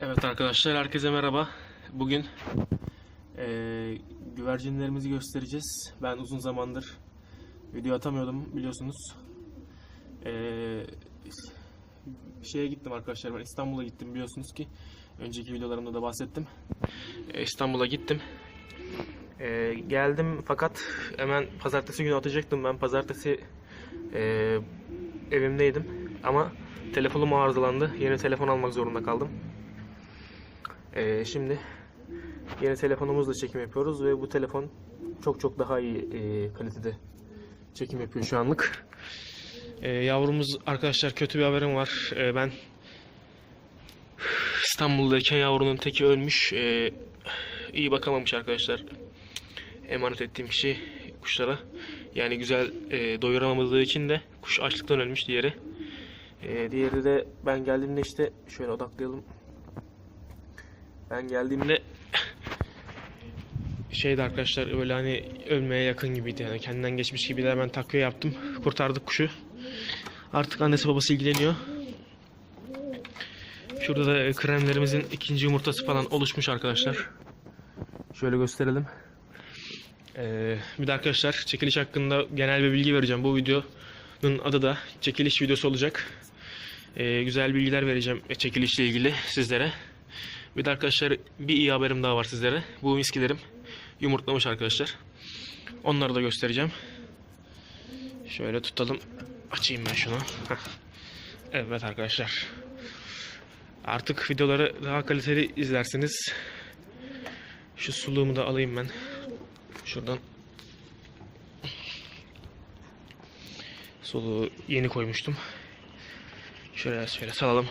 Evet arkadaşlar herkese merhaba. Bugün eee, güvercinlerimizi göstereceğiz. Ben uzun zamandır video atamıyordum biliyorsunuz. Eee, şeye gittim arkadaşlar ben İstanbul'a gittim biliyorsunuz ki. Önceki videolarımda da bahsettim. Eee, İstanbul'a gittim. Eee, geldim fakat hemen pazartesi günü atacaktım. Ben pazartesi eee, evimdeydim ama telefonum arızalandı. Yeni telefon almak zorunda kaldım. Ee, şimdi yeni telefonumuzla çekim yapıyoruz ve bu telefon çok çok daha iyi e, kalitede çekim yapıyor şu anlık. Ee, yavrumuz arkadaşlar kötü bir haberim var. Ee, ben İstanbul'dayken yavrunun teki ölmüş. Ee, iyi bakamamış arkadaşlar. Emanet ettiğim kişi kuşlara. Yani güzel e, doyuramadığı için de kuş açlıktan ölmüş diğeri. Ee, diğeri de ben geldiğimde işte şöyle odaklayalım. Ben geldiğimde şeydi arkadaşlar öyle hani ölmeye yakın gibiydi yani kendinden geçmiş gibi de hemen takviye yaptım. Kurtardık kuşu. Artık annesi babası ilgileniyor. Şurada da kremlerimizin ikinci yumurtası falan oluşmuş arkadaşlar. Şöyle gösterelim. Ee, bir de arkadaşlar çekiliş hakkında genel bir bilgi vereceğim. Bu videonun adı da çekiliş videosu olacak. Ee, güzel bilgiler vereceğim çekilişle ilgili sizlere. Bir de arkadaşlar bir iyi haberim daha var sizlere. Bu miskilerim yumurtlamış arkadaşlar. Onları da göstereceğim. Şöyle tutalım. Açayım ben şunu. Evet arkadaşlar. Artık videoları daha kaliteli izlersiniz. Şu suluğumu da alayım ben. Şuradan. Suluğu yeni koymuştum. Şöyle şöyle salalım.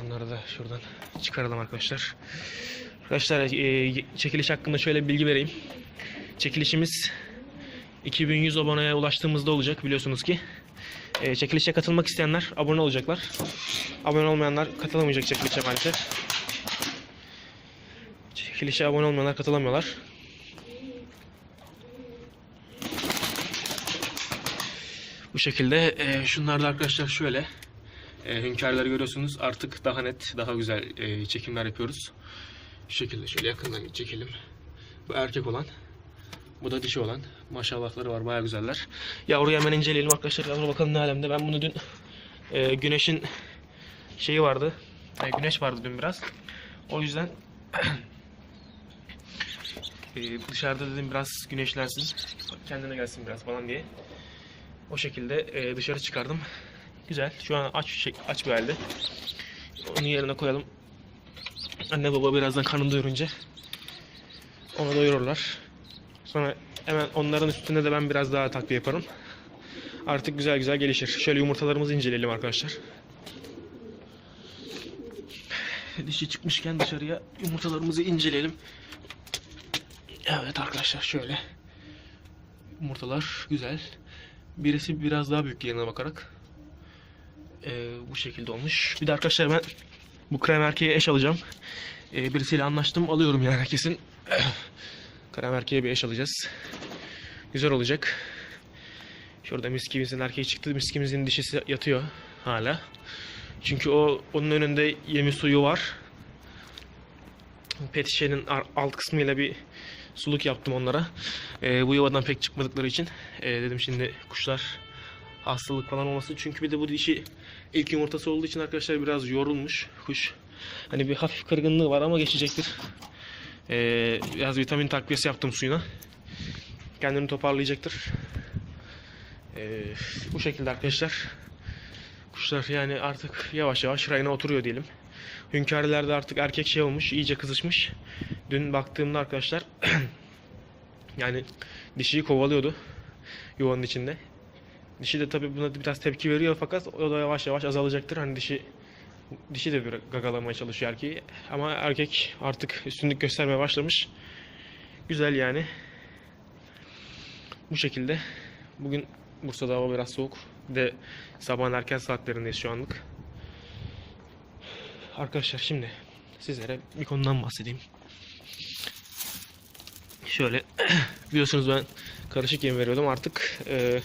Şunları da şuradan çıkaralım arkadaşlar. Arkadaşlar e, çekiliş hakkında şöyle bir bilgi vereyim. Çekilişimiz 2100 aboneye ulaştığımızda olacak biliyorsunuz ki. E, çekilişe katılmak isteyenler abone olacaklar. Abone olmayanlar katılamayacak çekilişe maalesef. Çekilişe abone olmayanlar katılamıyorlar. Bu şekilde e, şunlar da arkadaşlar şöyle. E, hünkârları görüyorsunuz. Artık daha net, daha güzel e, çekimler yapıyoruz. Şu şekilde şöyle yakından çekelim. Bu erkek olan. Bu da dişi olan. Maşallahları var, bayağı güzeller. Yavruyu hemen inceleyelim arkadaşlar. Yavru bakalım ne alemde. Ben bunu dün e, güneşin şeyi vardı. E, güneş vardı dün biraz. O yüzden e, dışarıda dedim biraz güneşlensin. Kendine gelsin biraz falan diye. O şekilde e, dışarı çıkardım. Güzel. Şu an aç şey, aç bir halde. Onu yerine koyalım. Anne baba birazdan karnını doyurunca onu doyururlar. Sonra hemen onların üstüne de ben biraz daha takviye yaparım. Artık güzel güzel gelişir. Şöyle yumurtalarımızı inceleyelim arkadaşlar. Dişi çıkmışken dışarıya yumurtalarımızı inceleyelim. Evet arkadaşlar şöyle. Yumurtalar güzel. Birisi biraz daha büyük yerine bakarak. Ee, bu şekilde olmuş. Bir de arkadaşlar ben bu krem erkeğe eş alacağım. Ee, birisiyle anlaştım. Alıyorum yani kesin. krem erkeğe bir eş alacağız. Güzel olacak. Şurada miskimizin erkeği çıktı. Miskimizin dişisi yatıyor hala. Çünkü o onun önünde yemi suyu var. Pet şişenin alt kısmıyla bir suluk yaptım onlara. Ee, bu yuvadan pek çıkmadıkları için ee, dedim şimdi kuşlar hastalık falan olması. Çünkü bir de bu dişi ilk yumurtası olduğu için arkadaşlar biraz yorulmuş kuş. Hani bir hafif kırgınlığı var ama geçecektir. Ee, biraz vitamin takviyesi yaptım suyuna. Kendini toparlayacaktır. Ee, bu şekilde arkadaşlar. Kuşlar yani artık yavaş yavaş rayına oturuyor diyelim. Hünkârlar da artık erkek şey olmuş, iyice kızışmış. Dün baktığımda arkadaşlar yani dişiyi kovalıyordu yuvanın içinde. Dişi de tabii buna biraz tepki veriyor fakat o da yavaş yavaş azalacaktır. Hani dişi dişi de bir gagalamaya çalışıyor erkeği. Ama erkek artık üstünlük göstermeye başlamış. Güzel yani. Bu şekilde. Bugün Bursa'da hava biraz soğuk. Bir de sabahın erken saatlerindeyiz şu anlık. Arkadaşlar şimdi sizlere bir konudan bahsedeyim. Şöyle biliyorsunuz ben karışık yem veriyordum artık e,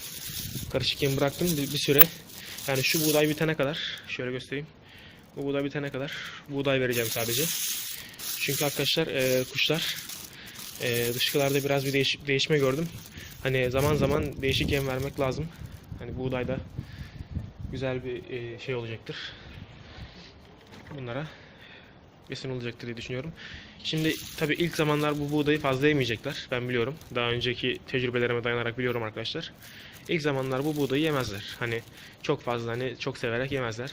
karışık yem bıraktım bir, bir süre Yani şu buğday bitene kadar şöyle göstereyim. Bu buğday bitene kadar buğday vereceğim sadece. Çünkü arkadaşlar e, kuşlar e, dışkılarda biraz bir değiş, değişme gördüm. Hani zaman zaman değişik yem vermek lazım. Hani buğdayda güzel bir e, şey olacaktır. Bunlara besin olacaktır diye düşünüyorum. Şimdi tabii ilk zamanlar bu buğdayı fazla yemeyecekler. Ben biliyorum. Daha önceki tecrübelerime dayanarak biliyorum arkadaşlar. İlk zamanlar bu buğdayı yemezler. Hani çok fazla hani çok severek yemezler.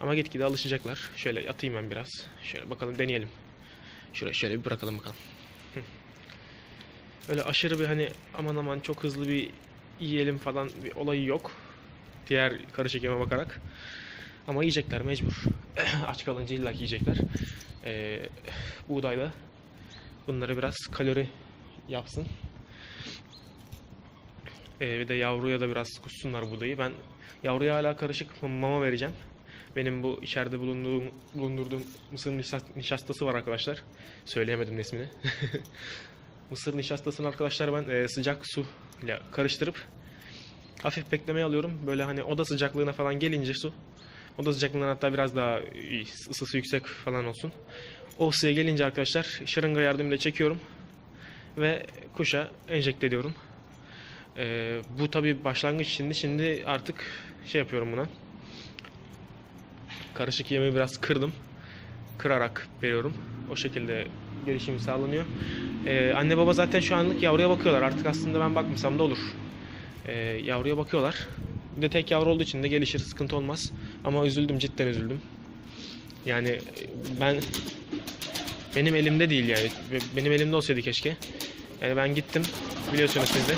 Ama gitgide alışacaklar. Şöyle atayım ben biraz. Şöyle bakalım deneyelim. Şuraya şöyle bir bırakalım bakalım. Öyle aşırı bir hani aman aman çok hızlı bir yiyelim falan bir olayı yok. Diğer karışık yeme bakarak. Ama yiyecekler mecbur. Aç kalınca illa yiyecekler. Ee, buğdayla bunları biraz kalori yapsın. Ee, bir de yavruya da biraz kussunlar buğdayı. Ben yavruya hala karışık mama vereceğim. Benim bu içeride bulunduğum, bulundurduğum mısır nişast- nişastası var arkadaşlar. Söyleyemedim ismini. mısır nişastasını arkadaşlar ben e, sıcak su ile karıştırıp hafif beklemeye alıyorum. Böyle hani oda sıcaklığına falan gelince su Oda sıcaklığından hatta biraz daha ısısı yüksek falan olsun. O ısıya gelince arkadaşlar şırınga yardımıyla çekiyorum ve kuşa enjekte ediyorum. Ee, bu tabi başlangıç şimdi. Şimdi artık şey yapıyorum buna. Karışık yemeği biraz kırdım. Kırarak veriyorum. O şekilde gelişim sağlanıyor. Ee, anne baba zaten şu anlık yavruya bakıyorlar. Artık aslında ben bakmasam da olur. Ee, yavruya bakıyorlar. Bir de tek yavru olduğu için de gelişir, sıkıntı olmaz. Ama üzüldüm, cidden üzüldüm. Yani ben benim elimde değil yani. Be- Benim elimde olsaydı keşke. Yani ben gittim, biliyorsunuz siz de.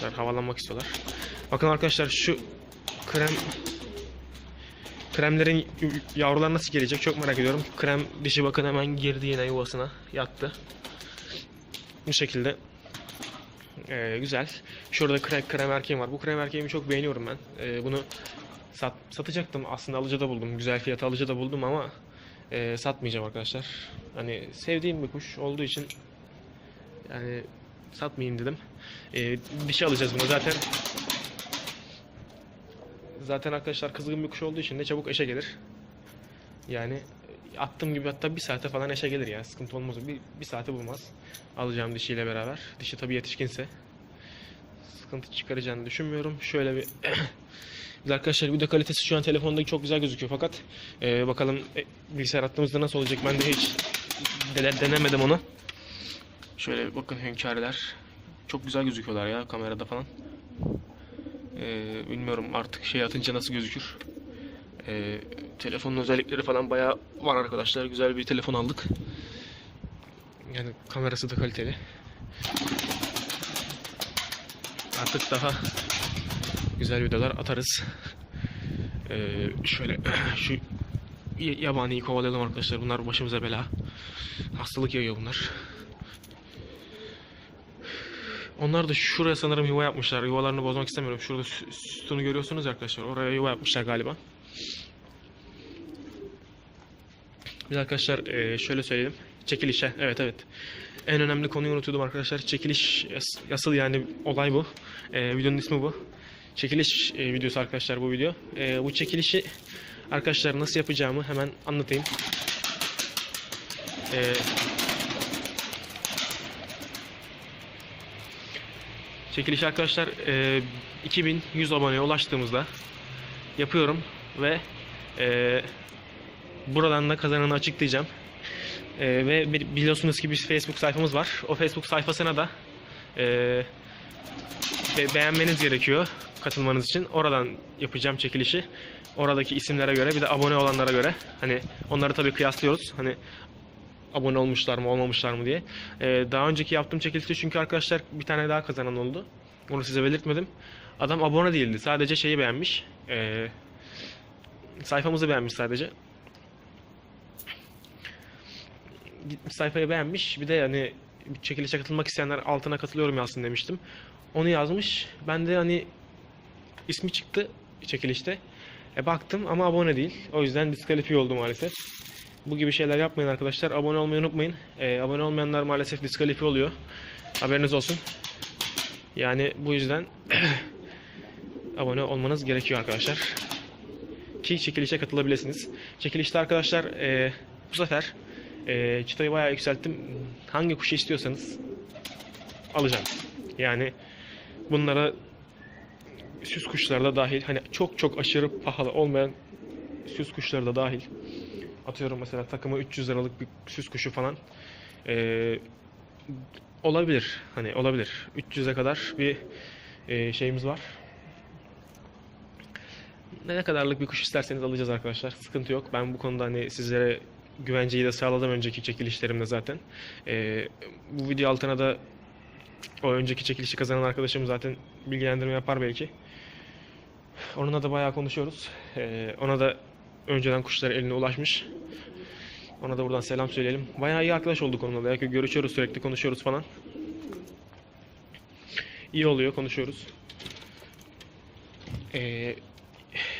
Kuşlar havalanmak istiyorlar. Bakın arkadaşlar şu krem kremlerin yavrular nasıl gelecek çok merak ediyorum. Krem dişi bakın hemen girdi yine yuvasına yattı. Bu şekilde ee, güzel. Şurada krem, krem erkeğim var. Bu krem erkeğimi çok beğeniyorum ben. Ee, bunu sat, satacaktım. Aslında alıcı da buldum. Güzel fiyata alıcı da buldum ama e, satmayacağım arkadaşlar. Hani sevdiğim bir kuş olduğu için yani satmayayım dedim. Ee, dişi alacağız bunu zaten. Zaten arkadaşlar kızgın bir kuş olduğu için de çabuk eşe gelir. Yani attığım gibi hatta bir saate falan eşe gelir ya. Sıkıntı olmaz. Bir, bir saate bulmaz. Alacağım dişiyle beraber. Dişi tabii yetişkinse. Sıkıntı çıkaracağını düşünmüyorum. Şöyle bir... Arkadaşlar video kalitesi şu an telefonda çok güzel gözüküyor fakat e, bakalım e, bilgisayar attığımızda nasıl olacak ben de hiç de- denemedim onu. Şöyle bakın hünkârlar. Çok güzel gözüküyorlar ya kamerada falan. E, bilmiyorum artık şey atınca nasıl gözükür. E, telefonun özellikleri falan bayağı var arkadaşlar. Güzel bir telefon aldık. Yani kamerası da kaliteli. Artık daha güzel videolar atarız. Ee, şöyle şu yabaniyi kovalayalım arkadaşlar. Bunlar başımıza bela. Hastalık yayıyor bunlar. Onlar da şuraya sanırım yuva yapmışlar. Yuvalarını bozmak istemiyorum. Şurada sü- sütunu görüyorsunuz arkadaşlar. Oraya yuva yapmışlar galiba. Biz arkadaşlar e, şöyle söyleyelim. Çekilişe. Evet evet. En önemli konuyu unutuyordum arkadaşlar. Çekiliş asıl yani olay bu. E, videonun ismi bu. Çekiliş e, videosu arkadaşlar bu video. Bu çekilişi arkadaşlar nasıl yapacağımı hemen anlatayım. E, çekiliş arkadaşlar e, 2100 aboneye ulaştığımızda yapıyorum ve e, buradan da kazananı açıklayacağım. Ee, ve biliyorsunuz ki bir Facebook sayfamız var. O Facebook sayfasına da e, be- beğenmeniz gerekiyor katılmanız için. Oradan yapacağım çekilişi. Oradaki isimlere göre bir de abone olanlara göre. Hani onları tabii kıyaslıyoruz. Hani abone olmuşlar mı olmamışlar mı diye. Ee, daha önceki yaptığım çekilişte çünkü arkadaşlar bir tane daha kazanan oldu. Onu size belirtmedim. Adam abone değildi. Sadece şeyi beğenmiş. Ee, sayfamızı beğenmiş sadece. gitmiş sayfayı beğenmiş. Bir de hani çekilişe katılmak isteyenler altına katılıyorum yazsın demiştim. Onu yazmış. Ben de hani ismi çıktı çekilişte. E baktım ama abone değil. O yüzden diskalifiye oldu maalesef. Bu gibi şeyler yapmayın arkadaşlar. Abone olmayı unutmayın. E, abone olmayanlar maalesef diskalifiye oluyor. Haberiniz olsun. Yani bu yüzden abone olmanız gerekiyor arkadaşlar. Ki çekilişe katılabilirsiniz. Çekilişte arkadaşlar e, bu sefer e, çıtayı bayağı yükselttim. Hangi kuşu istiyorsanız alacağım. Yani bunlara süs kuşları da dahil hani çok çok aşırı pahalı olmayan süs kuşları da dahil. Atıyorum mesela takımı 300 liralık bir süs kuşu falan. Ee, olabilir. Hani olabilir. 300'e kadar bir e, şeyimiz var. Ne kadarlık bir kuş isterseniz alacağız arkadaşlar. Sıkıntı yok. Ben bu konuda hani sizlere güvenceyi de sağladım önceki çekilişlerimde zaten. Ee, bu video altına da o önceki çekilişi kazanan arkadaşım zaten bilgilendirme yapar belki. Onunla da bayağı konuşuyoruz. Ee, ona da önceden kuşlar eline ulaşmış. Ona da buradan selam söyleyelim. Bayağı iyi arkadaş olduk onunla. Yani görüşüyoruz sürekli konuşuyoruz falan. İyi oluyor konuşuyoruz. Ee,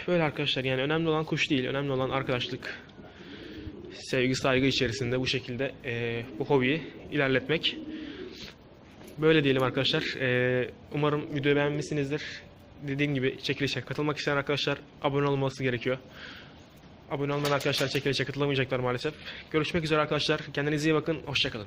böyle arkadaşlar yani önemli olan kuş değil. Önemli olan arkadaşlık. Sevgi saygı içerisinde bu şekilde ee, bu hobiyi ilerletmek. Böyle diyelim arkadaşlar. Ee, umarım videoyu beğenmişsinizdir. Dediğim gibi çekilişe katılmak isteyen arkadaşlar abone olması gerekiyor. Abone olmayan arkadaşlar çekilişe katılamayacaklar maalesef. Görüşmek üzere arkadaşlar. Kendinize iyi bakın. Hoşçakalın.